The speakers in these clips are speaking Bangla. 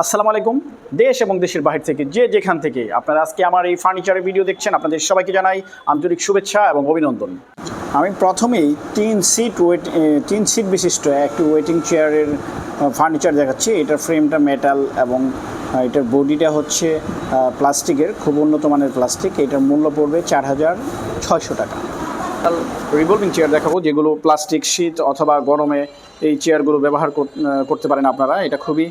আসসালামু আলাইকুম। দেশ এবং দেশের বাহির থেকে যে যেখান থেকে আপনারা আজকে আমার এই ফার্নিচারের ভিডিও দেখছেন, আপনাদের সবাইকে জানাই আন্তরিক শুভেচ্ছা এবং অভিনন্দন। আমি প্রথমেই তিন সিট ওয়েট তিন সিট বিশিষ্ট একটি ওয়েটিং চেয়ারের ফার্নিচার দেখাচ্ছি। এটার ফ্রেমটা মেটাল এবং এটার বডিটা হচ্ছে প্লাস্টিকের খুব উন্নত মানের প্লাস্টিক এটার মূল্য পড়বে চার হাজার ছয়শো টাকা। রিভলভিং চেয়ার দেখাবো, যেগুলো প্লাস্টিক শীত অথবা গরমে এই চেয়ারগুলো ব্যবহার কর- করতে পারেন আপনারা। এটা খুবই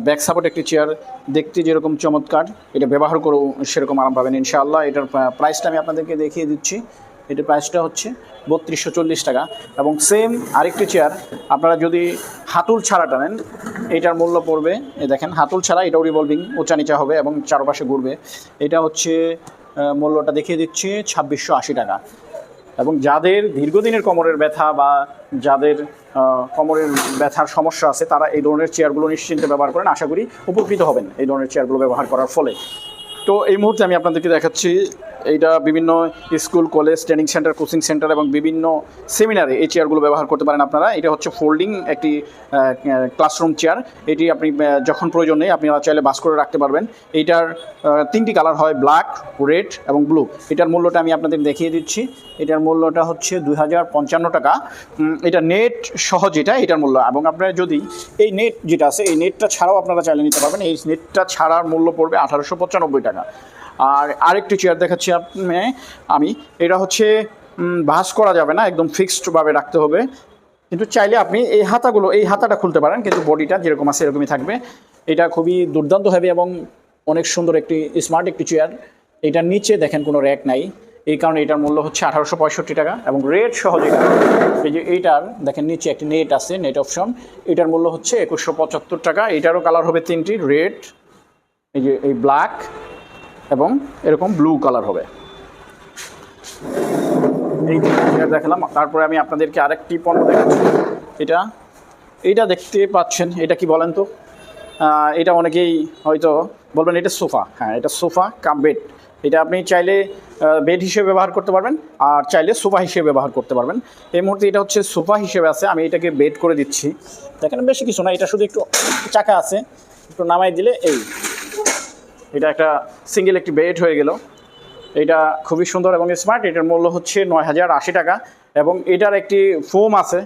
ব্যাক সাপোর্ট একটি চেয়ার দেখতে যেরকম চমৎকার, এটা ব্যবহার করেও সেরকম আরাম পাবেন। ইনশাআল্লাহ এটার প্রাইসটা আমি আপনাদেরকে দেখিয়ে দিচ্ছি। এটার প্রাইসটা হচ্ছে বত্রিশশো চল্লিশ টাকা। এবং সেম আরেকটি চেয়ার আপনারা যদি হাতুল ছাড়াটা নেন, এটার মূল্য পড়বে এ দেখেন, হাতুল ছাড়া এটাও রিভলভিং উঁচা নিচা হবে এবং চারপাশে ঘুরবে। এটা হচ্ছে মূল্যটা দেখিয়ে দিচ্ছি, ছাব্বিশশো আশি টাকা। এবং যাদের দীর্ঘদিনের কোমরের ব্যথা বা যাদের কোমরের ব্যথার সমস্যা আছে, তারা এই ধরনের চেয়ারগুলো নিশ্চিন্তে ব্যবহার করেন। আশা করি উপকৃত হবেন এই ধরনের চেয়ারগুলো ব্যবহার করার ফলে। তো এই মুহূর্তে আমি আপনাদেরকে দেখাচ্ছি এইটা বিভিন্ন school, college training centre coaching centre এবং বিভিন্ন সেমিনারে এই চেয়ারগুলো ব্যবহার করতে পারেন আপনারা। এটা হচ্ছে ফোল্ডিং একটি ক্লাসরুম চেয়ার এটি আপনি যখন প্রয়োজন নেই আপনারা চাইলে বাস করে রাখতে পারবেন। এইটার তিনটি কালার হয় ব্ল্যাক রেড এবং ব্লু এটার মূল্যটা আমি আপনাদের দেখিয়ে দিচ্ছি। এটার মূল্যটা হচ্ছে দুই হাজার পঞ্চান্ন টাকা। এটা নেট সহ যেটা, এটার মূল্য। এবং আপনারা যদি এই নেট যেটা আছে, এই নেটটা ছাড়াও আপনারা চাইলে নিতে পারবেন। এই নেটটা ছাড়ার মূল্য পড়বে আঠারোশো পঁচানব্বই টাকা। আর আরেকটি চেয়ার দেখাচ্ছি আপনি আমি। এটা হচ্ছে ভাস করা যাবে না, একদম ফিক্সডভাবে রাখতে হবে। কিন্তু চাইলে আপনি এই হাতাগুলো, এই হাতাটা খুলতে পারেন, কিন্তু বডিটা যেরকম আছে এরকমই থাকবে। এটা খুবই দুর্দান্ত হবে এবং অনেক সুন্দর একটি স্মার্ট একটি চেয়ার এটার নিচে দেখেন কোনো র্যাক নাই। এই কারণে এটার মূল্য হচ্ছে আঠারোশো পঁয়ষট্টি টাকা এবং রেট সহ এই যে এইটার, দেখেন নিচে একটি নেট আছে নেট অপশন এটার মূল্য হচ্ছে একুশশো টাকা। এটারও কালার হবে তিনটি রেড এই যে এই ব্ল্যাক এবং এরকম ব্লু কালার হবে। এই দেখালাম, তারপরে আমি আপনাদেরকে আরেকটি পণ্য দেখাচ্ছি। এটা, এইটা দেখতে পাচ্ছেন, এটা কি বলেন তো? এটা অনেকেই হয়তো বলবেন এটা সোফা। হ্যাঁ এটা সোফা কাম বেড। এটা আপনি চাইলে বেড হিসেবে ব্যবহার করতে পারবেন, আর চাইলে সোফা হিসেবে ব্যবহার করতে পারবেন। এই মুহূর্তে এটা হচ্ছে সোফা হিসেবে আছে, আমি এটাকে বেড করে দিচ্ছি। দেখেন, বেশি কিছু না, এটা শুধু একটু চাকা আছে, একটু নামাই দিলে এই এটা একটা সিঙ্গেল একটি বেড হয়ে গেল। এটা খুবই সুন্দর এবং স্মার্ট এটার মূল্য হচ্ছে নয় হাজার আশি টাকা এবং এটার একটি ফোম আছে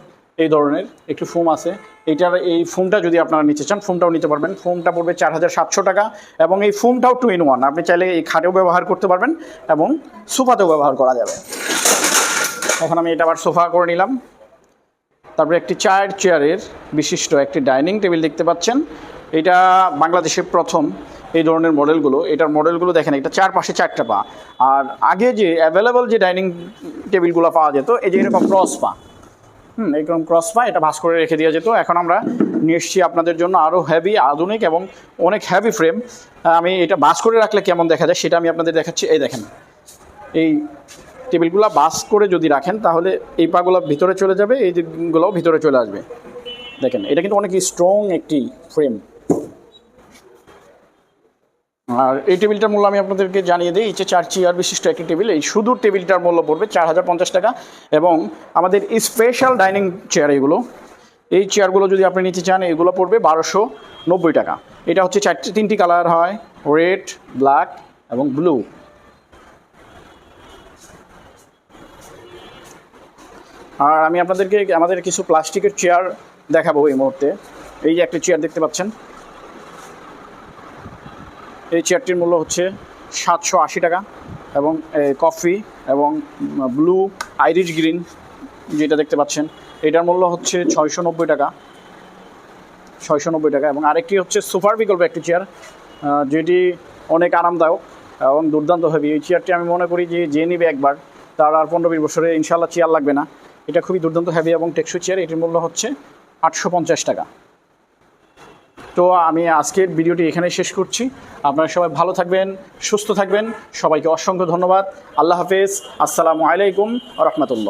এই ধরনের, একটি ফোম আছে। এটার এই ফোমটা যদি আপনারা নিতে চান ফোমটাও নিতে পারবেন। ফোমটা পড়বে চার হাজার সাতশো টাকা এবং এই ফোমটাও টু ইন ওয়ান আপনি চাইলে এই খাটেও ব্যবহার করতে পারবেন এবং সোফাতেও ব্যবহার করা যাবে। এখন আমি এটা আবার সোফা করে নিলাম। তারপরে একটি চার চেয়ারের বিশিষ্ট একটি ডাইনিং টেবিল দেখতে পাচ্ছেন। এটা বাংলাদেশের প্রথম। এই ধরনের মডেলগুলো, এটার মডেলগুলো দেখেন, এটা চার পাশে চারটা পা। আর আগে যে অ্যাভেলেবল যে ডাইনিং টেবিলগুলো পাওয়া যেত, এই যে এরকম ক্রস পা। হুম, এরকম ক্রস পা, এটা ভাস করে রেখে দেওয়া যেত। এখন আমরা নিয়ে এসেছি আপনাদের জন্য আরও হ্যাভি আধুনিক এবং অনেক হ্যাভি ফ্রেম আমি এটা বাস করে রাখলে কেমন দেখা যায় সেটা আমি আপনাদের দেখাচ্ছি। এই দেখেন, এই টেবিলগুলো বাস করে যদি রাখেন, তাহলে এই পাগুলো ভিতরে চলে যাবে, এই দিকগুলোও ভিতরে চলে আসবে। দেখেন, এটা কিন্তু অনেক স্ট্রং একটি ফ্রেম আর এই টেবিলটার মূল্য আমি আপনাদেরকে জানিয়ে দিই, এই যে চার চেয়ার বিশিষ্ট একটি টেবিল, এই শুধু টেবিলটার মূল্য পড়বে চার হাজার পঞ্চাশ টাকা এবং আমাদের স্পেশাল ডাইনিং চেয়ার এগুলো, এই চেয়ারগুলো যদি আপনি নিতে চান, এগুলো পড়বে বারোশো নব্বই টাকা। এটা হচ্ছে চারটি, তিনটি কালার হয় রেড ব্ল্যাক এবং ব্লু আর আমি আপনাদেরকে, আমাদের কিছু প্লাস্টিকের চেয়ার দেখাবো এই মুহূর্তে। এই যে একটা চেয়ার দেখতে পাচ্ছেন এই চেয়ারটির মূল্য হচ্ছে সাতশো আশি টাকা এবং কফি এবং ব্লু আইরিশ গ্রিন যেটা দেখতে পাচ্ছেন, এটার মূল্য হচ্ছে ছয়শো নব্বই টাকা। ছয়শো নব্বই টাকা এবং আরেকটি হচ্ছে সুপার বিকল্প একটি চেয়ার যেটি অনেক আরামদায়ক এবং দুর্দান্ত হবে এই চেয়ারটি আমি মনে করি যে যে নিবে একবার, তার আর পনেরো বিশ বছরে ইনশাল্লাহ চেয়ার লাগবে না। এটা খুবই দুর্দান্ত হেভি এবং টেকসই চেয়ার এটির মূল্য হচ্ছে আটশো পঞ্চাশ টাকা। তো আমি আজকের ভিডিওটি এখানে শেষ করছি। আপনারা সবাই ভালো থাকবেন, সুস্থ থাকবেন। সবাইকে অসংখ্য ধন্যবাদ। আল্লাহ হাফেজ। আসসালামু আলাইকুম রহমতুল্লাহ।